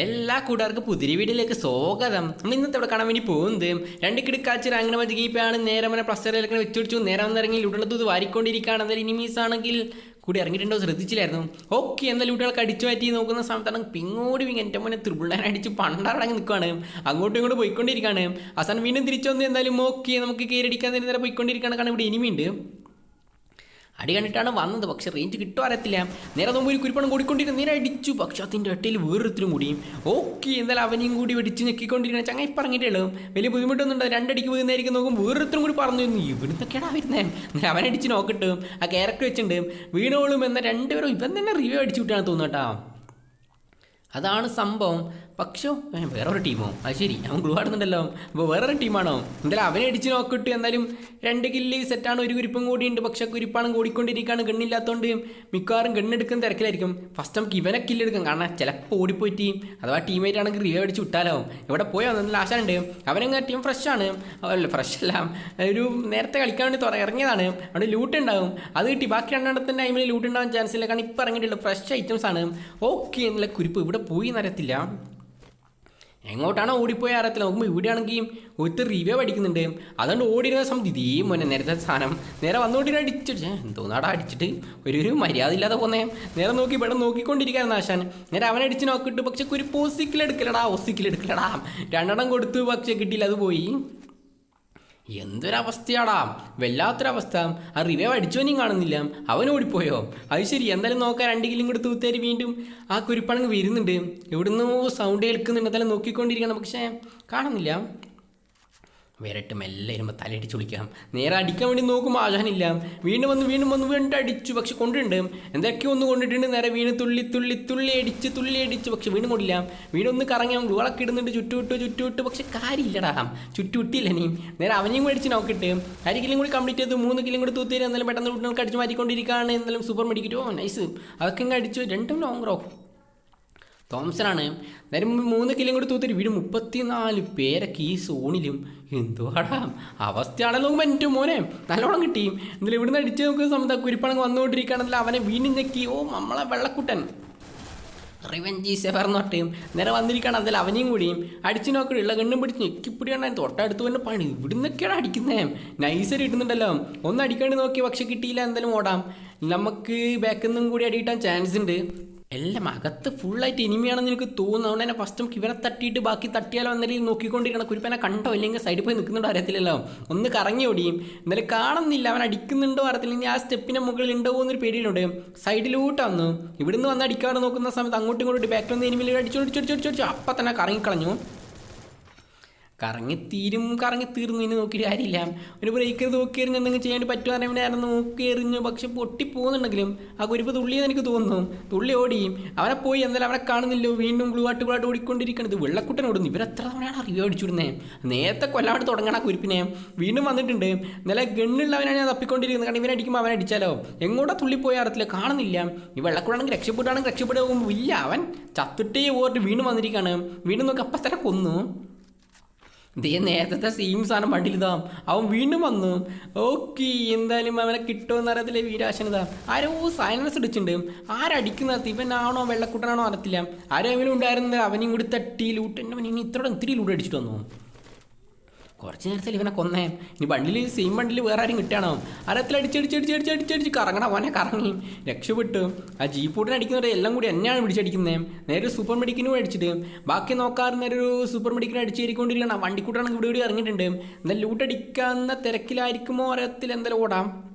എല്ലാ കൂട്ടുകാർക്കും പുതിരി വീഡിയോയിലേക്ക് സ്വാഗതം. നമ്മൾ ഇന്നത്തെ ഇവിടെ കാണാൻ വേണ്ടി പോകുന്നത് രണ്ട് കിടക്കാച്ചിൽ അങ്ങനെ മതി കീപ്പാണ് നേരെ വരെ പ്ലസ്റ്ററിലേക്ക് വെച്ചുപിടിച്ചു നേരെ വന്നിറങ്ങി ലൂട്ടുള്ളത് വാരിക്കൊണ്ടിരിക്കുകയാണ്. എന്തായാലും ഇനിമീസ് ആണെങ്കിൽ കൂടി ഇറങ്ങിയിട്ടുണ്ടോ ശ്രദ്ധിച്ചില്ലായിരുന്നു. ഓക്കെ എന്നാൽ ലൂട്ടുകളൊക്കെ അടിച്ചു മാറ്റി നോക്കുന്ന സമയത്താണ് പിങ്ങോടി വിങ് എന്റെ മോനെ ത്രിപിളാൻ അടിച്ച് പണ്ടടങ്ങി നിൽക്കുകയാണ് അങ്ങോട്ടും ഇങ്ങോട്ടും പോയിക്കൊണ്ടിരിക്കുകയാണ്. അവസാനം വീണ്ടും തിരിച്ചു വന്ന് എന്തായാലും ഓക്കെ നമുക്ക് കയറിയടിക്കാൻ നേരം പോയിക്കൊണ്ടിരിക്കുകയാണ്. കാരണം ഇവിടെ ഇനിമിയുണ്ട് അടി കണ്ടിട്ടാണ് വന്നത്. പക്ഷെ റേഞ്ച് കിട്ടുമോ അറിയത്തില്ല നേരെ നോമ്പ് ഒരു കുരിപ്പണം കൂടിക്കൊണ്ടിരുന്നു. നേരെ അടിച്ചു. പക്ഷെ അതിന്റെ ഇടയിൽ വേറൊരുത്തിനും കൂടിയും ഓക്കെ എന്തായാലും അവനെയും കൂടി വെടിച്ച് ഞെക്കിക്കൊണ്ടിരിക്കണം ചങ്ങ പറഞ്ഞിട്ടുള്ളൂ വലിയ ബുദ്ധിമുട്ടൊന്നും ഉണ്ടോ രണ്ടടിക്ക് വീഴുന്നതായിരിക്കും നോക്കും. വേറൊരുത്തരും കൂടി പറഞ്ഞു ഇവിടുന്നൊക്കെയാണ് വരുന്നേ. നേരെ അവനടിച്ച് നോക്കിട്ട് ആ ക്യാരക്ടർ വെച്ചിട്ടുണ്ട്. വീണോളും എന്ന രണ്ടുപേരും ഇവൻ തന്നെ റിവ്യൂ അടിച്ചു വിട്ടാണ് തോന്നുന്നു അതാണ് സംഭവം. പക്ഷോ വേറൊരു ടീമോ? അത് ശരി അവൻ ഗ്ലൂ ആടുന്നുണ്ടല്ലോ. അപ്പോൾ വേറൊരു ടീമാണോ? എന്തായാലും അവനെ അടിച്ച് നോക്കിട്ട് എന്തായാലും രണ്ട് കില്ല് സെറ്റാണ് ഒരു കുരിപ്പും കൂടി ഉണ്ട് പക്ഷെ കുരിപ്പാണ് കൂടിക്കൊണ്ടിരിക്കുകയാണ് ഗണ്ണില്ലാത്തതുകൊണ്ട് മിക്കവാറും ഗണ്ണെടുക്കുന്ന തിരക്കിലായിരിക്കും. ഫസ്റ്റ് നമുക്ക് ഇവനെ കില്ലെടുക്കും കാരണം ചിലപ്പോൾ ഓടിപ്പോയിട്ട് അഥവാ ടീമേറ്റ് ആണെങ്കിൽ റിവ്യൂ അടിച്ച് വിട്ടാലോ? ഇവിടെ പോയോ? നല്ല ആശാനുണ്ട്. അവനങ്ങ് ടീം ഫ്രഷ് ആണ്. അല്ല ഫ്രഷ് അല്ല. ഒരു നേരത്തെ കളിക്കാൻ വേണ്ടി ഇറങ്ങിയതാണ്. അവിടെ ലൂട്ട് ഉണ്ടാവും അത് കിട്ടി. ബാക്കി രണ്ടെണ്ണത്തിന്റെ ടൈമിൽ ലൂട്ട് ഉണ്ടാവാൻ ചാൻസ് ഇല്ല. കാരണം ഇപ്പം ഇറങ്ങിയിട്ടുള്ള ഫ്രഷ് ഐറ്റംസ് ആണ്. ഓക്കെ എന്നുള്ള കുരിപ്പ്. ഇവിടെ പോയി എന്നറിയത്തില്ല എങ്ങോട്ടാണോ ഓടിപ്പോയ അറിയത്തില്ല നോക്കുമ്പോൾ ഇവിടെയാണെങ്കിൽ ഒരു റിവ്യൂ പഠിക്കുന്നുണ്ട്. അതുകൊണ്ട് ഓടിയിരുന്ന സമയത്ത് ഇതേ മോനെ നേരത്തെ സാധനം. നേരെ വന്നുകൊണ്ടിരുന്ന അടിച്ചിട്ട് എന്തോന്നാടാ അടിച്ചിട്ട്? ഒരു ഒരു മര്യാദ ഇല്ലാതെ പോന്നേ. നേരെ നോക്കി ഇവിടെ നോക്കിക്കൊണ്ടിരിക്കായിരുന്നു ആശാൻ. നേരെ അവനെ അടിച്ച് നോക്കിയിട്ട് പക്ഷെ ഒരു പോസിക്കിൽ എടുക്കലടാ ഒസിക്കിൽ എടുക്കലടാ. രണ്ടെണ്ണം കൊടുത്തു പക്ഷെ കിട്ടിയില്ല അത് പോയി. എന്തൊരവസ്ഥയാടാ? വല്ലാത്തൊരവസ്ഥ. ആ റിവൈവ് അടിച്ചവനെയും കാണുന്നില്ല. അവൻ ഓടിപ്പോയോ? അത് ശരി. എന്തായാലും നോക്കാം. രണ്ട് കിലും കൂടെ തൂത്തേരി വീണ്ടും ആ കുരിപ്പണങ്ങ് വരുന്നുണ്ട് എവിടുന്നോ സൗണ്ട് കേൾക്കുന്നുണ്ട്. എന്തായാലും നോക്കിക്കൊണ്ടിരിക്കണം. പക്ഷേ കാണുന്നില്ല. വരട്ട് മെല്ലെ ഇരുമ്പോൾ തലയടിച്ച് വിളിക്കാം. നേരെ അടിക്കാൻ വേണ്ടി നോക്കുമ്പോൾ ആശാനില്ല. വീണ്ടും വന്ന് വീണ്ടും വന്ന് വീണ്ടും അടിച്ചു. പക്ഷെ കൊണ്ടിട്ടുണ്ട്. എന്തൊക്കെയോ ഒന്ന് കൊണ്ടിട്ടുണ്ട്. നേരെ വീണ് തുള്ളി തുള്ളി തുള്ളി അടിച്ച് തുള്ളി അടിച്ച്. പക്ഷെ വീണ്ടും കൊണ്ടില്ല. വീണ്ടും ഒന്ന് കറങ്ങി അവൻ ഗ്ലൂളൊക്കെ ഇടുന്നുണ്ട്. ചുറ്റുവിട്ടു ചുറ്റുവിട്ടു. പക്ഷെ കാര്യമില്ലടാ. ചുറ്റുവിട്ടില്ല നീ നേരെ അവനെയും കൂടി അടിച്ച് നോക്കിയിട്ട് അര കിലും കൂടി കംപ്ലീറ്റ് ചെയ്തു. മൂന്ന് കിലും കൂടി തൂത്തിരി എന്നാലും പെട്ടെന്ന് വീട്ടിനൊക്കെ അടിച്ച് മാറ്റിക്കൊണ്ടിരിക്കുകയാണ്. എന്നാലും സൂപ്പർ മെഡിക്കറ്റ് ഓ നൈസ് അതൊക്കെ ഇങ്ങനെ അടിച്ചു. രണ്ടും ലോങ് റോ ആണ് നേരം മൂന്ന് കിലും കൂടി തൂത്തിട്ട് വീട് മുപ്പത്തിനാല് പേരൊക്കെ ഈ സോണിലും എന്തുവാടാ? അവസ്ഥയാണല്ലോ മറ്റും മോനെ. നല്ലോണം കിട്ടി. എന്നാലും ഇവിടുന്ന് അടിച്ച് സമയത്ത് ആ കുരിപ്പണങ്ങ് വന്നുകൊണ്ടിരിക്കുകയാണെങ്കിൽ അവനെ വീണ്ടും ഞെക്കി. ഓ നമ്മളെ വെള്ളക്കുട്ടൻ. സെഫർ സെവർ എന്നൊട്ട് നേരെ വന്നിരിക്കുകയാണ് അതിൽ അവനെയും കൂടിയും അടിച്ചു നോക്കി ഉള്ള കണ്ണും പിടിച്ച് ഞെക്കിപ്പിടിയാണ്. തൊട്ടടുത്ത് തന്നെ പണി. ഇവിടുന്നൊക്കെയാണ് അടിക്കുന്നത് നൈസർ ഇടുന്നുണ്ടല്ലോ. ഒന്ന് അടിക്കാണ്ട് നോക്കി പക്ഷെ കിട്ടിയില്ല. എന്തായാലും ഓടാം. നമുക്ക് ബാക്കിൽ നിന്നും കൂടി അടിയിട്ടാൻ ചാൻസ് ഉണ്ട്. എല്ലാം അകത്ത് ഫുള്ളായിട്ട് ഇനിമയാണെന്ന് എനിക്ക് തോന്നുന്നു. അതുകൊണ്ട് തന്നെ ഫസ്റ്റ് ഇവരെ തട്ടിയിട്ട് ബാക്കി തട്ടിയാലോ എന്നാലും നോക്കിക്കൊണ്ടിരിക്കണം. കുരിപ്പനെ കണ്ടോ ഇല്ലെങ്കിൽ സൈഡിൽ പോയി നിൽക്കുന്നുണ്ടോ അറിയത്തില്ലല്ലോ. ഒന്ന് കറങ്ങി ഓടിയും. എന്നാലും കാണുന്നില്ല. അവൻ അടിക്കുന്നുണ്ടോ അറിയത്തില്ല. ഇനി ആ സ്റ്റെപ്പിന് മുകളിൽ ഉണ്ടോ എന്നൊരു പേടിയിലുണ്ട് സൈഡിലോട്ട് വന്നു. ഇവിടുന്ന് വന്ന് അടിക്കാതെ നോക്കുന്ന സമയത്ത് അങ്ങോട്ടും ഇങ്ങോട്ടും ബാക്കിൽ നിന്ന് ഇനിമിൽ അടിച്ചോടിച്ചോടിച്ചോടിച്ചു അപ്പം തന്നെ കറങ്ങിക്കളഞ്ഞു. കറങ്ങി തീരും കറങ്ങി തീർന്നു. ഇനി നോക്കിയിട്ട് കാര്യമില്ല. ഒരു ബ്രേക്ക് നോക്കി എറിഞ്ഞ് എന്തെങ്കിലും ചെയ്യാൻ പറ്റുമോ അറിയാൻ വേണ്ടി നോക്കി എറിഞ്ഞു. പക്ഷെ പൊട്ടി പോകുന്നുണ്ടെങ്കിലും ആ കുരിപ്പ് തുള്ളിയെന്ന് എനിക്ക് തോന്നുന്നു. തുള്ളി ഓടി. അവനെ പോയി. എന്തായാലും അവനെ കാണുന്നില്ലോ വീണ്ടും ഗ്ലൂവാട്ട് ആട്ട് ഗ്ലൂ ആട്ട് ഓടിക്കൊണ്ടിരിക്കുന്നത് വെള്ളക്കുട്ടൻ ഓടുന്നു. ഇവരെത്ര തവണയാണ് അറിവ് അടിച്ചിടുന്നത് നേരത്തെ കൊല്ലാണ്ട് തുടങ്ങണ കുരിപ്പിനെ. വീണ്ടും വന്നിട്ടുണ്ട്. ഇന്നലെ ഗണ്ണുള്ളവനാണ് ഞാൻ തപ്പിക്കൊണ്ടിരിക്കുന്നത്. കാരണം ഇവനെ അടിക്കുമ്പോൾ അവൻ അടിച്ചാലോ? എങ്ങോട്ടാ തുള്ളി പോയ അറിയത്തില്ല. കാണുന്നില്ല. ഈ വെള്ളക്കുടാണെങ്കിൽ രക്ഷപ്പെട്ടാണെങ്കിൽ രക്ഷപ്പെടുമ്പോൾ ഇല്ല. അവൻ ചത്തിട്ടേ പോയിട്ട് വീണ്ടും വന്നിരിക്കുകയാണ്. വീണ്ടും നോക്കി. അപ്പം തന്നെ കൊന്നു. ദേ നേരത്തെ സെയിം സാധനം വണ്ടിയിലിതാ. അവൻ വീണ്ടും വന്നു. ഓക്കെ എന്തായാലും അവനെ കിട്ടുമെന്ന് അറിയത്തില്ല വീരാശനതാ ആരോ സൈലൻസ് അടിച്ചിട്ടുണ്ട് ആരടിക്കുന്ന ഇവനാണോ വെള്ളക്കൂട്ടനാണോ അറിയത്തില്ല. ആരെങ്കിലും ഉണ്ടായിരുന്നത് അവനും കൂടി തട്ടി ലൂട്ട്. അവൻ ഇനി ഇത്രയും ഇത്തിരി ലൂട്ട് അടിച്ചിട്ട് വന്നു. കുറച്ച് നേരത്തിൽ ഇവനെ കൊന്നേ? ഇനി ബണ്ടിൽ സെയിം വണ്ടിയിൽ വേറെ ആരും കിട്ടുകയാണോ അരത്തിൽ അടിച്ചടിച്ചടിച്ചടിച്ചടിച്ചടിച്ച് കറങ്ങണം അവനെ കറങ്ങി. രക്ഷപ്പെട്ടു. ആ ജീപ്പൂട്ടിനെ അടിക്കുന്നവരെ എല്ലാം കൂടി എന്നെയാണ് പിടിച്ചടിക്കുന്നത് നേരെ സൂപ്പർ മെഡിക്കിനും അടിച്ചിട്ട്. ബാക്കി നോക്കാറ് നേരെ ഒരു സൂപ്പർ മെഡിക്കിനെ അടിച്ചേരിക്കൊണ്ടിരിക്കണം വണ്ടിക്കൂട്ടാണെങ്കിൽ ഇവിടെ ഇവിടെ ഇറങ്ങിയിട്ടുണ്ട്. എന്നാൽ ലൂട്ടടിക്കാവുന്ന തിരക്കിലായിരിക്കുമോ അരത്തിൽ എന്തായാലും ഓടാം.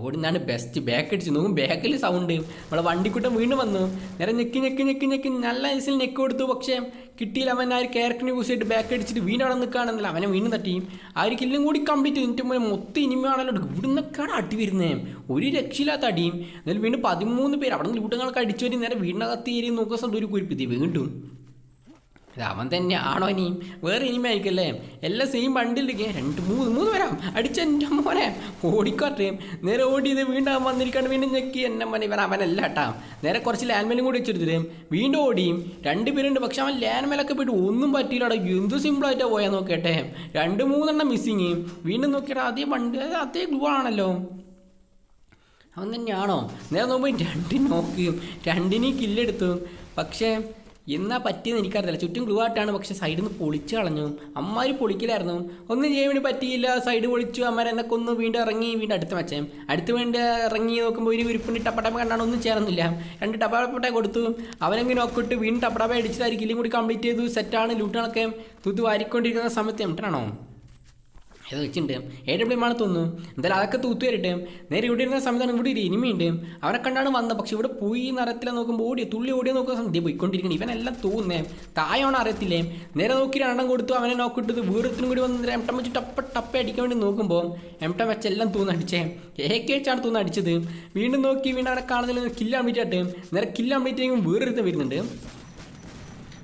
ഓടുന്നാണ് ബെസ്റ്റ് ബാക്ക് അടിച്ച്. നോക്കും ബാക്കിൽ സൗണ്ട് നമ്മളെ വണ്ടിക്കുട്ടം വീണ്ടും വന്നു. നേരെ ഞെക്കി ഞെക്കി ഞെക്കി ഞെക്കി. നല്ല ഐസിൽ ഞെക്കി കൊടുത്തു. പക്ഷേ കിട്ടിയില്ല. അവൻ ആ ഒരു ക്യാരക്ടറിനെ യൂസ് ചെയ്തിട്ട് ബാക്ക് അടിച്ചിട്ട് വീണ്ടും അവിടെ നിൽക്കുകയാണെന്നില്ല അവനെ വീണ്ടും തട്ടിയും ആ ഒരു കില്ലും കൂടി കംപ്ലീറ്റ് ചെയ്തിട്ട് മുന്നേ മൊത്തം ഇനിമയാണല്ലോ ഇവിടുന്നൊക്കെയാണ് അടി വരുന്നത് ഒരു രക്ഷയില്ലാത്ത അടിയും. എന്നാലും വീണ്ടും പതിമൂന്ന് പേര് അവിടെ നിന്ന് ലൂട്ടങ്ങളൊക്കെ അടിച്ചു വരും. നേരെ വീടിനകത്ത് കയറി നോക്കുന്ന ഒരു കുരിപ്പിത്തി വീണ്ടും. ഇത് അവൻ തന്നെ ആണോ ഇനിയും? വേറെ ഇനിമ ആയിരിക്കല്ലേ? എല്ലാ സെയിം ബണ്ടിലേക്ക് രണ്ട് മൂന്ന് മൂന്ന് വരാം അടിച്ച എന്റെ മോനെ. ഓടിക്കോട്ടെ. നേരെ ഓടിയത് വീണ്ടും അവൻ വന്നിരിക്കാണ്ട് വീണ്ടും ഞെക്കി എന്നെ മോനെ. ഇവൻ അവനല്ല കേട്ടാ നേരെ കുറച്ച് ലാൻഡ്മേലും കൂടി വെച്ചെടുത്തിട്ട് വീണ്ടും ഓടിയും. രണ്ട് പേരുണ്ട്. പക്ഷെ അവൻ ലാൻഡ്മേലൊക്കെ പോയിട്ട് ഒന്നും പറ്റിയില്ലടാ എന്ത് സിമ്പിളായിട്ടാണ് പോയാൽ നോക്കട്ടെ. രണ്ട് മൂന്നെണ്ണം മിസ്സിങ് വീണ്ടും നോക്കിയാൽ അതേ വണ്ടി അതേ ഗ്ലൂ ആണല്ലോ. അവൻ തന്നെയാണോ? നേരെ നോക്കുമ്പോൾ രണ്ട് നോക്കിയും രണ്ടിനെയും കില്ലെടുത്തു പക്ഷേ എന്നാ പറ്റിയെന്ന് എനിക്കറിയില്ല ചുറ്റും ഗ്ലൂ ആയിട്ടാണ് പക്ഷെ സൈഡിൽ നിന്ന് പൊളിച്ച് കളഞ്ഞു. അമ്മമാര് പൊളിക്കലായിരുന്നു. ഒന്നും വേണ്ടി പറ്റിയില്ല. സൈഡ് പൊളിച്ചു. അമ്മമാർ എന്നെ കൊന്നു. വീണ്ടും ഇറങ്ങി വീണ്ടും അടുത്ത വെച്ചേ അടുത്ത് വീണ്ടും ഇറങ്ങി നോക്കുമ്പോൾ ഒരു ഉരുപ്പിന് ടപ്പടപ്പ കണ്ടാണ് ഒന്നും ചേർന്നില്ല രണ്ട് ടപ്പടപ്പട്ട കൊടുത്തു. അവനെങ്ങനെ നോക്കിട്ട് വീണ്ടും ടപ്പടപ്പ അടിച്ചതായിരിക്കും ഇല്ലെങ്കിൽ കൂടി കംപ്ലീറ്റ് ചെയ്തു. സെറ്റാണ് ലൂട്ടാണൊക്കെ തൂത്ത് വാരിക്കൊണ്ടിരിക്കുന്ന സമയത്ത് എംട്ടാണോ ഇത് വെച്ചിട്ടുണ്ട് എ ഡബ്ല്യു ആണ് തോന്നുന്നു? എന്തായാലും അതൊക്കെ തൂത്തു വരട്ടെ. നേരെ ഇവിടെ ഇരുന്ന സമയത്താണ് ഇവിടെ ഒരു ഇനിമയുണ്ട് അവരെ കണ്ടാണ് വന്നത്. പക്ഷെ ഇവിടെ പോയി നിറത്തിലെ നോക്കുമ്പോൾ ഓടി തുള്ളി ഓടിയ നോക്കുന്ന ദേ പോയിക്കൊണ്ടിരിക്കണം. ഇവനെല്ലാം തോന്നുന്നേ തായോണം അറിയത്തില്ലേ? നേരെ നോക്കി രണ്ടെണ്ണം കൊടുത്തു അവനെ നോക്കിട്ടത് വീറത്തിനും കൂടി വന്ന് എംടം വെച്ച് ടപ്പ ടപ്പ അടിക്കാൻ വേണ്ടി നോക്കുമ്പോൾ എംട്ടം വെച്ച് എല്ലാം തൂന്ന് അടിച്ചേ. എ കെ വെച്ചാണ് തൂന്ന് അടിച്ചത്. വീണ്ടും നോക്കി വീണ്ടും അവനെ കാണുന്നില്ല കില്ല് കംപ്ലീറ്റ് ആയിട്ട് നേരെ കില്ല് കംപ്ലീറ്റ് ചെയ്യുമ്പോൾ വേറൊരുത്തം വരുന്നുണ്ട്.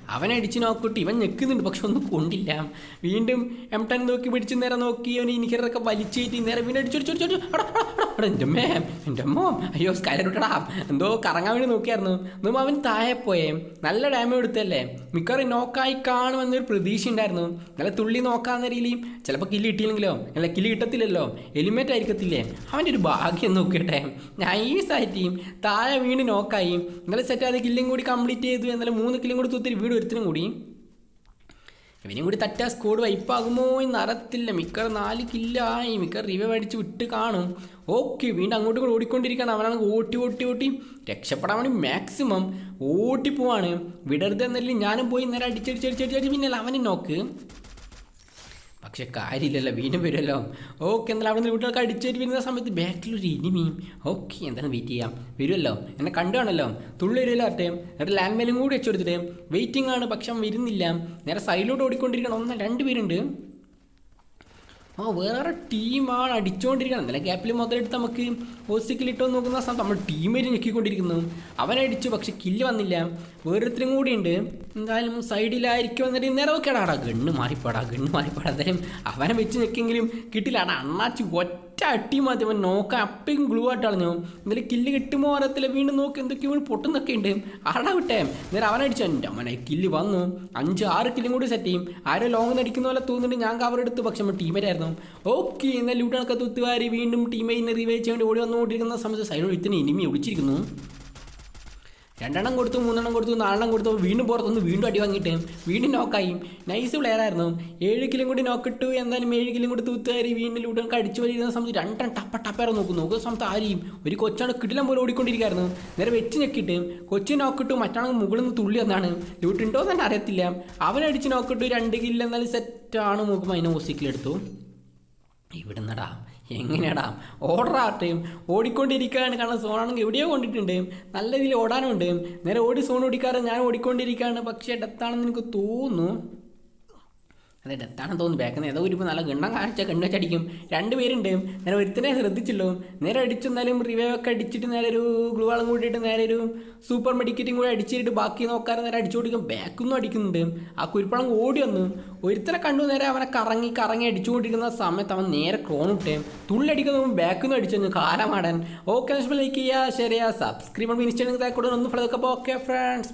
അവനെ അടിച്ച് നോക്കിട്ട് ഇവൻ ഞെക്കുന്നുണ്ട്. പക്ഷെ ഒന്നും കൊണ്ടില്ല. വീണ്ടും എം ടെൻ നോക്കി പിടിച്ച് നേരെ നോക്കി. അവൻ ഇനിക്കറൊക്കെ വലിച്ചേറ്റി നേരെ വീണ്ടും അടിച്ചു എന്റെ അമ്മേ എന്റെ അമ്മോ അയ്യോ സ്കൈലൂട്ടടാ എന്തോ കറങ്ങാൻ വേണ്ടി നോക്കിയായിരുന്നു. എന്നും അവൻ താഴെ പോയേ. നല്ല ഡാമേജ് എടുത്തല്ലേ? മിക്കവാറും നോക്കായി കാണുമെന്നൊരു പ്രതീക്ഷ ഉണ്ടായിരുന്നു നല്ല തുള്ളി നോക്കാവുന്ന രീതിയിൽ. ചിലപ്പോൾ കില്ല് കിട്ടിയില്ലെങ്കിലോ? അല്ല കില്ല് കിട്ടത്തില്ലല്ലോ? എലിമേറ്റ് ആയിരിക്കത്തില്ലേ? അവന്റെ ഒരു ഭാഗ്യം നോക്കിയട്ടെ. നൈസായിട്ട് താഴെ വീണ് നോക്കായി ഇന്നലെ സെറ്റ് ആയത് കില്ലും കൂടി കംപ്ലീറ്റ് ചെയ്തു. എന്നാലും മൂന്ന് കില്ലും കൂടി തൂത്തിരി വീട് ഒരുത്തിനും കൂടി. ഇവനും കൂടി തട്ടാ സ്കോഡ് വൈപ്പാകുമോ എന്ന് അറിയത്തില്ല. മിക്കർ നാല് കില്ലായി. മിക്കർ റിവ അടിച്ച് വിട്ട് കാണും. ഓക്കെ വീണ്ടും അങ്ങോട്ടും കൂടി ഓടിക്കൊണ്ടിരിക്കുകയാണ്. അവനാണ് ഓട്ടി ഓട്ടി ഓട്ടി. രക്ഷപ്പെടാൻ വേണ്ടി മാക്സിമം ഓട്ടി പോവാണ് വിടരുത് എന്നല്ലേ ഞാനും പോയി നേരെ അടിച്ചടിച്ചടിച്ചടിച്ചടിച്ച് പിന്നെ അവനെ നോക്ക്. പക്ഷെ കാര്യമില്ലല്ലോ വീണ്ടും വരുമല്ലോ. ഓക്കെ എന്നാലും അവിടെ നിന്ന് വീട്ടുകാർക്ക് അടിച്ചേരി വരുന്ന സമയത്ത് ബാക്കിലൊരു ഇനിമിയും ഓക്കെ എന്താണ് വെയിറ്റ് ചെയ്യാം? വരുമല്ലോ. എന്നെ കണ്ടു കാണല്ലോ തുള്ളി വരുമല്ലോ അട്ടെ എന്നിട്ട് ലാൻഡ് മേലും കൂടി വെച്ചു കൊടുത്തിട്ട് വെയിറ്റിംഗ് ആണ് പക്ഷെ വരുന്നില്ല. നേരെ സൈഡിലോട്ട് ഓടിക്കൊണ്ടിരിക്കണം ഒന്ന് രണ്ട് പേരുണ്ട്. ആ വേറെ ടീമാണ് അടിച്ചുകൊണ്ടിരിക്കണം നല്ല ഗ്യാപ്പിൽ മുതലെടുത്ത് നമുക്ക് ഹോസ്റ്റിക്കിലിട്ടോ നോക്കുന്ന സമയത്ത് നമ്മൾ ടീമേറ്റ് ഞെക്കിക്കൊണ്ടിരിക്കുന്നു. അവനടിച്ചു പക്ഷെ കില്ല് വന്നില്ല. വേറൊരുത്തരും കൂടി ഉണ്ട്. എന്തായാലും സൈഡിലായിരിക്കും എന്നിട്ട് നേരെ നോക്കിയാടാ. ഗണ്ണ് മാറിപ്പാടാ ഗണ്ണ് മാറിപ്പാടാ. എന്തായാലും അവനെ വെച്ച് നിൽക്കെങ്കിലും കിട്ടില്ല. അണ്ണാച്ചി ഒറ്റ അട്ടി മതി അവൻ നോക്കാൻ. അപ്പയും ഗ്ലൂ ആയിട്ട് കളഞ്ഞു. ഇന്നലെ കില്ല് കിട്ടുമ്പോൾ അറിയത്തില്ല വീണ്ടും നോക്കി എന്തൊക്കെയോ പൊട്ടുന്നൊക്കെ ഉണ്ട്. ആടാ വിട്ടേ നേരെ അവനടിച്ചു എന്റെ അവനെ കില്ല് വന്നു. അഞ്ച് ആറ് കില്ലും കൂടി സെറ്റ് ചെയ്യും. ആരോ ലോങ് അടിക്കുന്ന പോലെ തോന്നുന്നുണ്ട് ഞാൻ കവർ എടുത്തു പക്ഷെ നമ്മൾ ടീമേറ്റായിരുന്നു ഓക്കെ എന്നാൽ ലൂട്ടണൊക്കെ തുത്തുവാരി വീണ്ടും ടീമേറ്റിനെ റിവൈവ് ചെയ്യാൻ വേണ്ടി ഓടി വന്നുകൊണ്ടിരിക്കുന്ന സമയത്ത് സൈഡിൽ ഇത്തിന് ഇനിമി ഒളിച്ചിരിക്കുന്നു. രണ്ടെണ്ണം കൊടുത്തു മൂന്നെണ്ണം കൊടുത്തു നാലെണ്ണം കൊടുത്തു വീണ്ടും പുറത്തുനിന്ന് വീണ്ടും അടി വാങ്ങിയിട്ട് വീണ്ടും നോക്കായി നൈസ് പ്ലെയർ ആയിരുന്നു. ഏഴ് കിലും കൂടി നോക്കിട്ടു എന്തായാലും ഏഴ് കിലും കൂടി തൂത്തുകാരി വീണ്ടും ലൂട്ടൊക്കെ കടിച്ചു വരുന്ന സമയത്ത് രണ്ടെണ്ണം ടപ്പ ടപ്പേറെ നോക്കും. നോക്കുന്ന സമയത്ത് ആരെയും ഒരു കൊച്ചാണ് കിടിലം പോലെ ഓടിക്കൊണ്ടിരിക്കുകയായിരുന്നു. നേരെ വെച്ച് ഞെക്കിയിട്ട് കൊച്ചു നോക്കിട്ടു മറ്റാണെങ്കിൽ മുകളിൽ നിന്ന് തുള്ളി എന്നാണ് ലൂട്ടുണ്ടോ എന്ന് തന്നെ അറിയത്തില്ല. അവനടിച്ച് നോക്കിട്ടു രണ്ട് കില്ല് എന്നാലും സെറ്റാണ് നോക്കുമ്പോൾ അതിനെ ഹോസിക്കിലെടുത്തു ഇവിടുന്നടാ. എങ്ങനെയാടാ ഓർഡറാട്ടയും ഓടിക്കൊണ്ടിരിക്കുകയാണ് കാരണം സോണാണെങ്കിൽ എവിടെയോ കൊണ്ടിട്ടുണ്ട്. നല്ല രീതിയിൽ ഓടാനുണ്ട്. നേരെ ഓടി സോൺ ഓടിക്കാറ് ഞാൻ ഓടിക്കൊണ്ടിരിക്കുകയാണ് പക്ഷേ ഡെത്താണെന്ന് എനിക്ക് തോന്നുന്നു. അതെ ഡെത്താണെന്ന് തോന്നുന്നു. ബാക്കിൽ നിന്ന് ഏതോ ഒരു നല്ല ഗണ്ണം കാണിച്ച കണ്ണു വെച്ചടിക്കും. രണ്ടുപേരുണ്ട് നേരെ ഒരുത്തനെ ശ്രദ്ധിച്ചല്ലോ. നേരെ അടിച്ചെന്നാലും റിവൈവ് ഒക്കെ അടിച്ചിട്ട് നേരെ ഒരു ഗ്ലൂവാളും കൂട്ടിയിട്ട് നേരെ ഒരു സൂപ്പർ മെഡിക്കറ്റും കൂടി അടിച്ചിട്ട് ബാക്കി നോക്കാതെ നേരെ അടിച്ചു കൊടുക്കും ബാക്കൊന്നും അടിക്കുന്നുണ്ട്. ആ കുരിപ്പളം ഓടി വന്നു. ഒരുത്തനെ കണ്ടു നേരെ അവനെ കറങ്ങി കറങ്ങി അടിച്ചുകൊണ്ടിരിക്കുന്ന സമയത്ത് അവൻ നേരെ ക്രോൺ ഇട്ടേ തുള്ളി അടിക്കുന്ന ബാക്കിൽ നിന്ന് അടിച്ചു കാലമാടാൻ ഓക്കെ ലൈക്ക് ചെയ്യുക ശരിയാ സബ്സ്ക്രൈബ് കൂടെ ഒന്ന് ഫ്ലോ ഓക്കെ ഫ്രണ്ട്സ്